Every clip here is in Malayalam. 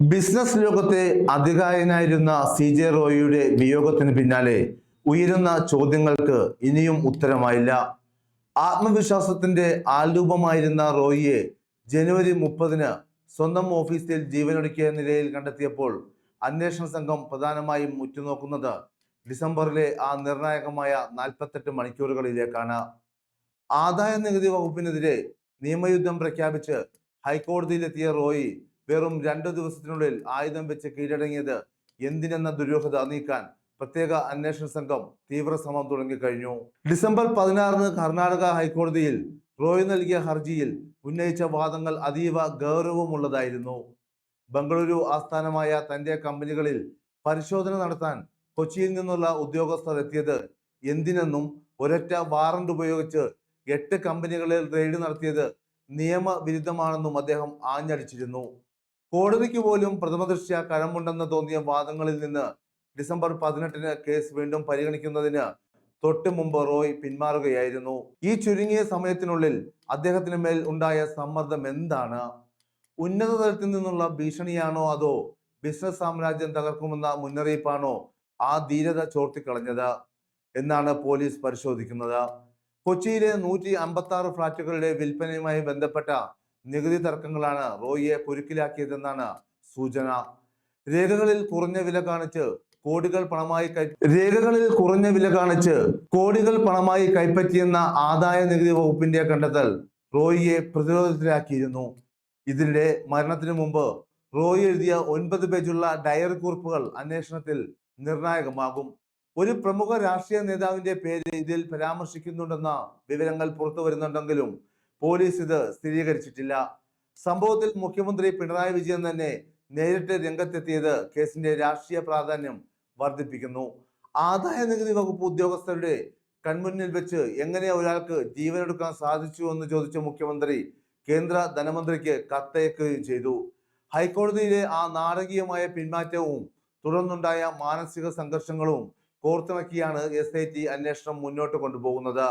ബിസിനസ് ലോകത്തെ അധികായനായിരുന്ന സി ജെ റോയിയുടെ വിയോഗത്തിന് പിന്നാലെ ഉയരുന്ന ചോദ്യങ്ങൾക്ക് ഇനിയും ഉത്തരമായില്ല. ആത്മവിശ്വാസത്തിന്റെ ആൽരൂപമായിരുന്ന റോയിയെ ജനുവരി മുപ്പതിന് സ്വന്തം ഓഫീസിൽ ജീവനൊടുക്കിയ നിലയിൽ കണ്ടെത്തിയപ്പോൾ അന്വേഷണ സംഘം പ്രധാനമായും ഉറ്റുനോക്കുന്നത് ഡിസംബറിലെ ആ നിർണായകമായ നാൽപ്പത്തെട്ട് മണിക്കൂറുകളിലേക്കാണ്. ആദായ നികുതി വകുപ്പിനെതിരെ നിയമയുദ്ധം പ്രഖ്യാപിച്ച് ഹൈക്കോടതിയിലെത്തിയ റോയി വെറും രണ്ടു ദിവസത്തിനുള്ളിൽ ആയുധം വെച്ച് കീഴടങ്ങിയത് എന്തിനെന്ന ദുരൂഹത നീക്കാൻ പ്രത്യേക അന്വേഷണ സംഘം തീവ്ര ശ്രമം തുടങ്ങിക്കഴിഞ്ഞു. ഡിസംബർ പതിനാറിന് കർണാടക ഹൈക്കോടതിയിൽ റോയ് നൽകിയ ഹർജിയിൽ ഉന്നയിച്ച വാദങ്ങൾ അതീവ ഗൗരവമുള്ളതായിരുന്നു. ബംഗളൂരു ആസ്ഥാനമായ തന്റെ കമ്പനികളിൽ പരിശോധന നടത്താൻ കൊച്ചിയിൽ നിന്നുള്ള ഉദ്യോഗസ്ഥർ എത്തിയത് എന്തിനെന്നും ഒരൊറ്റ വാറണ്ട് ഉപയോഗിച്ച് എട്ട് കമ്പനികളിൽ റെയ്ഡ് നടത്തിയത് നിയമവിരുദ്ധമാണെന്നും അദ്ദേഹം ആഞ്ഞടിച്ചിരുന്നു. കോടതിക്ക് പോലും പ്രഥമദൃഷ്ട്യ കഴമ്പുണ്ടെന്ന് തോന്നിയ വാദങ്ങളിൽ നിന്ന് ഡിസംബർ പതിനെട്ടിന് കേസ് വീണ്ടും പരിഗണിക്കുന്നതിന് തൊട്ടു മുമ്പ് റോയ് പിന്മാറുകയായിരുന്നു. ഈ ചുരുങ്ങിയ സമയത്തിനുള്ളിൽ അദ്ദേഹത്തിന് മേൽ ഉണ്ടായ സമ്മർദ്ദം എന്താണ്? ഉന്നത തലത്തിൽ നിന്നുള്ള ഭീഷണിയാണോ അതോ ബിസിനസ് സാമ്രാജ്യം തകർക്കുമെന്ന മുന്നറിയിപ്പാണോ ആ ധീരത ചോർത്തിക്കളഞ്ഞത്? എന്നാണ് പോലീസ് പരിശോധിക്കുന്നത്. കൊച്ചിയിലെ നൂറ്റി അമ്പത്തി ആറ് ഫ്ളാറ്റുകളുടെ വിൽപ്പനയുമായി ബന്ധപ്പെട്ട നികുതി തർക്കങ്ങളാണ് റോയിയെ പൊരുക്കിലാക്കിയതെന്നാണ് സൂചന. രേഖകളിൽ കുറഞ്ഞ വില കാണിച്ച് കോടികൾ പണമായി രേഖകളിൽ കുറഞ്ഞ വില കാണിച്ച് കോടികൾ പണമായി കൈപ്പറ്റിയെന്ന ആദായ നികുതി വകുപ്പിന്റെ കണ്ടെത്തൽ റോയിയെ പ്രതിരോധത്തിലാക്കിയിരുന്നു. ഇതിനിടെ മരണത്തിനു മുമ്പ് റോയി എഴുതിയ ഒൻപത് പേജുള്ള ഡയറി കുറിപ്പുകൾ അന്വേഷണത്തിൽ നിർണായകമാകും. ഒരു പ്രമുഖ രാഷ്ട്രീയ നേതാവിന്റെ പേര് ഇതിൽ പരാമർശിക്കുന്നുണ്ടെന്ന വിവരങ്ങൾ പുറത്തു വരുന്നുണ്ടെങ്കിലും പോലീസ് ഇത് സ്ഥിരീകരിച്ചിട്ടില്ല. സംഭവത്തിൽ മുഖ്യമന്ത്രി പിണറായി വിജയൻ തന്നെ നേരിട്ട് രംഗത്തെത്തിയത് കേസിന്റെ രാഷ്ട്രീയ പ്രാധാന്യം വർദ്ധിപ്പിക്കുന്നു. ആദായ നികുതി വകുപ്പ് ഉദ്യോഗസ്ഥരുടെ കൺമുന്നിൽ വെച്ച് എങ്ങനെ ഒരാൾക്ക് ജീവനെടുക്കാൻ സാധിച്ചു എന്ന് ചോദിച്ച മുഖ്യമന്ത്രി കേന്ദ്ര ധനമന്ത്രിക്ക് കത്തയക്കുകയും ചെയ്തു. ഹൈക്കോടതിയിലെ ആ നാടകീയമായ പിന്മാറ്റവും തുടർന്നുണ്ടായ മാനസിക സംഘർഷങ്ങളും കോർത്തിണക്കിയാണ് എസ് ഐ ടി അന്വേഷണം മുന്നോട്ട് കൊണ്ടുപോകുന്നത്.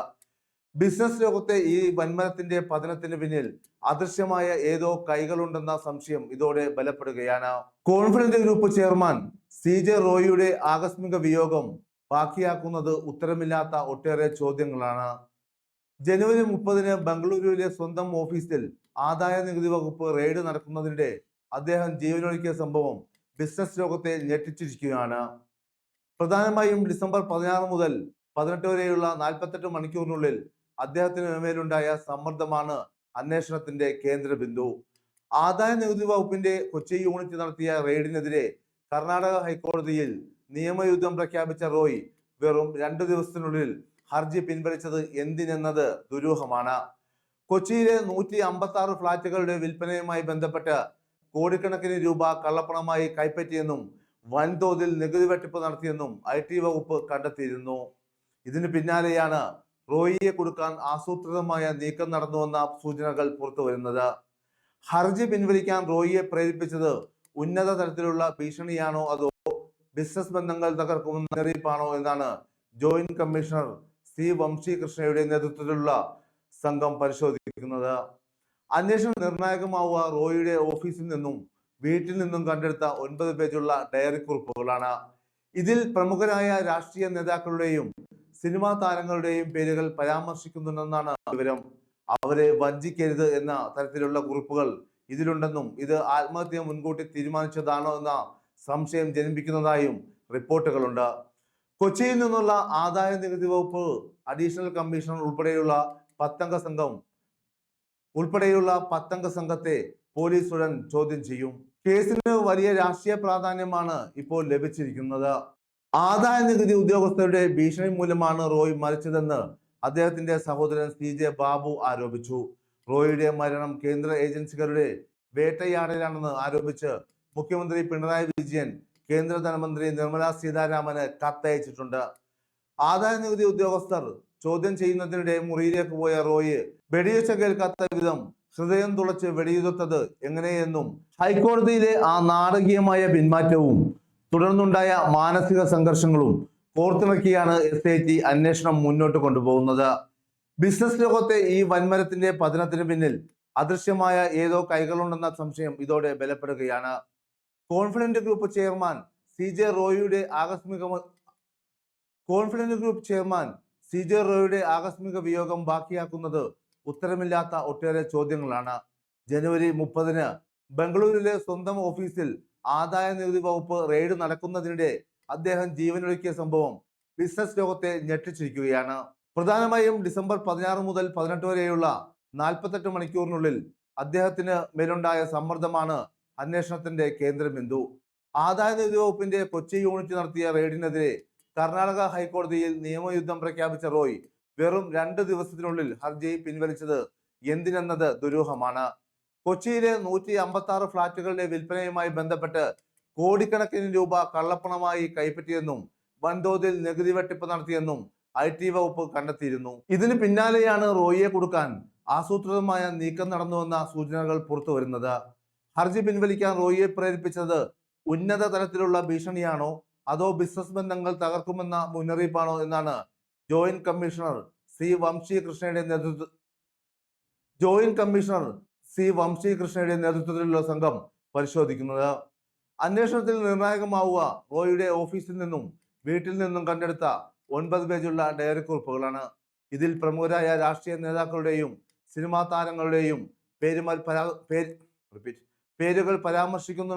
ബിസിനസ് ലോകത്തെ ഈ വൻമരത്തിന്റെ പതനത്തിന് പിന്നിൽ അദൃശ്യമായ ഏതോ കൈകളുണ്ടെന്ന സംശയം ഇതോടെ ബലപ്പെടുകയാണ്. Confident group chairman C J റോയിയുടെ ആകസ്മിക വിയോഗം ബാക്കിയാക്കുന്നത് ഉത്തരമില്ലാത്ത ഒട്ടേറെ ചോദ്യങ്ങളാണ്. ജനുവരി മുപ്പതിന് ബംഗളൂരുവിലെ സ്വന്തം ഓഫീസിൽ ആദായ നികുതി വകുപ്പ് റെയ്ഡ് നടക്കുന്നതിനിടെ അദ്ദേഹം ജീവനൊഴുക്കിയ സംഭവം ബിസിനസ് ലോകത്തെ ഞെട്ടിച്ചിരിക്കുകയാണ്. പ്രധാനമായും ഡിസംബർ പതിനാറ് മുതൽ പതിനെട്ട് വരെയുള്ള നാൽപ്പത്തെട്ട് മണിക്കൂറിനുള്ളിൽ അദ്ദേഹത്തിന് മേലുണ്ടായ സമ്മർദ്ദമാണ് അന്വേഷണത്തിന്റെ കേന്ദ്ര ബിന്ദു ആദായ നികുതി വകുപ്പിന്റെ കൊച്ചി യൂണിറ്റ് നടത്തിയ റെയ്ഡിനെതിരെ കർണാടക ഹൈക്കോടതിയിൽ നിയമയുദ്ധം പ്രഖ്യാപിച്ച റോയ് വെറും രണ്ടു ദിവസത്തിനുള്ളിൽ ഹർജി പിൻവലിച്ചത് എന്തിനെന്നത് ദുരൂഹമാണ്. കൊച്ചിയിലെ നൂറ്റി അമ്പത്തി ആറ് ഫ്ളാറ്റുകളുടെ വിൽപ്പനയുമായി ബന്ധപ്പെട്ട് കോടിക്കണക്കിന് രൂപ കള്ളപ്പണമായി കൈപ്പറ്റിയെന്നും വൻതോതിൽ നികുതി വെട്ടിപ്പ് നടത്തിയെന്നും ഐ ടി വകുപ്പ് കണ്ടെത്തിയിരുന്നു. ഇതിന് പിന്നാലെയാണ് റോയിയെ കൊടുക്കാൻ ആസൂത്രിതമായ നീക്കം നടന്നുവെന്ന സൂചനകൾ പുറത്തു വരുന്നത്. ഹർജി പിൻവലിക്കാൻ റോയിയെ പ്രേരിപ്പിച്ചത് ഉന്നത തലത്തിലുള്ള ഭീഷണിയാണോ അതോ ബിസിനസ് ബന്ധങ്ങൾ തകർക്കുമെന്ന മുന്നറിയിപ്പാണോ എന്നാണ് ജോയിന്റ് കമ്മീഷണർ സി വംശി കൃഷ്ണയുടെ നേതൃത്വത്തിലുള്ള സംഘം പരിശോധിക്കുന്നത്. അന്വേഷണം നിർണായകമാവുക റോയിയുടെ ഓഫീസിൽ നിന്നും വീട്ടിൽ നിന്നും കണ്ടെടുത്ത ഒൻപത് പേജുള്ള ഡയറി കുറിപ്പുകളാണ്. ഇതിൽ പ്രമുഖരായ രാഷ്ട്രീയ നേതാക്കളുടെയും സിനിമാ താരങ്ങളുടെയും പേരുകൾ പരാമർശിക്കുന്നുണ്ടെന്നാണ് വിവരം. അവരെ വഞ്ചിക്കരുത് എന്ന തരത്തിലുള്ള കുറിപ്പുകൾ ഇതിലുണ്ടെന്നും ഇത് ആത്മഹത്യ മുൻകൂട്ടി തീരുമാനിച്ചതാണോ എന്ന സംശയം ജനിപ്പിക്കുന്നതായും റിപ്പോർട്ടുകളുണ്ട്. കൊച്ചിയിൽ നിന്നുള്ള ആദായ നികുതി വകുപ്പ് അഡീഷണൽ കമ്മീഷണർ ഉൾപ്പെടെയുള്ള പത്തംഗ സംഘം ഉൾപ്പെടെയുള്ള പത്തംഗ സംഘത്തെ പോലീസ് ഉടൻ ചോദ്യം ചെയ്യും. കേസിന് വലിയ രാഷ്ട്രീയ പ്രാധാന്യമാണ് ഇപ്പോൾ ലഭിച്ചിരിക്കുന്നത്. ആദായ നികുതി ഉദ്യോഗസ്ഥരുടെ ഭീഷണി മൂലമാണ് റോയ് മരിച്ചതെന്ന് അദ്ദേഹത്തിന്റെ സഹോദരൻ സി ജെ ബാബു ആരോപിച്ചു. റോയിയുടെ മരണം കേന്ദ്ര ഏജൻസികളുടെ വേട്ടയാടലാണെന്ന് ആരോപിച്ച് മുഖ്യമന്ത്രി പിണറായി വിജയൻ കേന്ദ്ര ധനമന്ത്രി നിർമ്മല സീതാരാമന് കത്തയച്ചിട്ടുണ്ട്. ആദായ നികുതി ഉദ്യോഗസ്ഥർ ചോദ്യം ചെയ്യുന്നതിനിടെ മുറിയിലേക്ക് പോയ റോയ് വെടിയുച്ച കേൾക്കാത്ത വിധം ഹൃദയം തുളച്ച് വെടിയുതിർത്തത് എങ്ങനെയെന്നും ഹൈക്കോടതിയിലെ ആ നാടകീയമായ പിന്മാറ്റവും തുടർന്നുണ്ടായ മാനസിക സംഘർഷങ്ങളും കോർത്തിണക്കിയാണ് എസ് ഐ ടി അന്വേഷണം മുന്നോട്ട് കൊണ്ടുപോകുന്നത്. ബിസിനസ് ലോകത്തെ ഈ വൻമരത്തിന്റെ പതനത്തിന് പിന്നിൽ അദൃശ്യമായ ഏതോ കൈകളുണ്ടെന്ന സംശയം ഇതോടെ ബലപ്പെടുകയാണ്. Confident group chairman C J റോയിയുടെ ആകസ്മിക confident group chairman C J റോയിയുടെ ആകസ്മിക വിയോഗം ബാക്കിയാക്കുന്നത് ഉത്തരമില്ലാത്ത ഒട്ടേറെ ചോദ്യങ്ങളാണ്. ജനുവരി മുപ്പതിന് ബംഗളൂരുവിലെ സ്വന്തം ഓഫീസിൽ ആദായ നികുതി വകുപ്പ് റെയ്ഡ് നടക്കുന്നതിനിടെ അദ്ദേഹം ജീവനൊഴുക്കിയ സംഭവം ബിസിനസ് ലോകത്തെ ഞെട്ടിച്ചിരിക്കുകയാണ്. പ്രധാനമായും ഡിസംബർ പതിനാറ് മുതൽ പതിനെട്ട് വരെയുള്ള നാൽപ്പത്തെട്ട് മണിക്കൂറിനുള്ളിൽ അദ്ദേഹത്തിന് മേലുണ്ടായ സമ്മർദ്ദമാണ് അന്വേഷണത്തിന്റെ കേന്ദ്രബിന്ദു. ആദായ നികുതി വകുപ്പിന്റെ കൊച്ചി യൂണിറ്റ് നടത്തിയ റെയ്ഡിനെതിരെ കർണാടക ഹൈക്കോടതിയിൽ നിയമയുദ്ധം പ്രഖ്യാപിച്ച റോയ് വെറും രണ്ട് ദിവസത്തിനുള്ളിൽ ഹർജി പിൻവലിച്ചത് എന്തിനെന്നത് ദുരൂഹമാണ്. കൊച്ചിയിലെ നൂറ്റി അമ്പത്തി ആറ് ഫ്ളാറ്റുകളുടെ വിൽപ്പനയുമായി ബന്ധപ്പെട്ട് കോടിക്കണക്കിന് രൂപ കള്ളപ്പണമായി കൈപ്പറ്റിയെന്നും വൻതോതിൽ നികുതി വെട്ടിപ്പ് നടത്തിയെന്നും ഐ ടി വകുപ്പ് കണ്ടെത്തിയിരുന്നു. ഇതിന് പിന്നാലെയാണ് റോയിയെ കൊടുക്കാൻ ആസൂത്രിതമായ നീക്കം നടന്നുവെന്ന സൂചനകൾ പുറത്തു വരുന്നത്. ഹർജി പിൻവലിക്കാൻ റോയിയെ പ്രേരിപ്പിച്ചത് ഉന്നത തലത്തിലുള്ള ഭീഷണിയാണോ? അതോ ബിസിനസ് ബന്ധങ്ങൾ തകർക്കുമെന്ന മുന്നറിയിപ്പാണോ? എന്നാണ് ജോയിന്റ് കമ്മീഷണർ സി വംശി നേതൃത്വ ജോയിന്റ് കമ്മീഷണർ സി വംശീകൃഷ്ണയുടെ നേതൃത്വത്തിലുള്ള സംഘം പരിശോധിക്കുന്നത് അന്വേഷണത്തിൽ നിർണായകമാവുക റോയിയുടെ ഓഫീസിൽ നിന്നും വീട്ടിൽ നിന്നും കണ്ടെടുത്ത ഒൻപത് പേജുള്ള ഡയറി കുറിപ്പുകളാണ് ഇതിൽ പ്രമുഖരായ രാഷ്ട്രീയ നേതാക്കളുടെയും സിനിമാ താരങ്ങളുടെയും പേരുമാൽ പരാ പേര്. പേരുകൾ പരാമർശിക്കുന്ന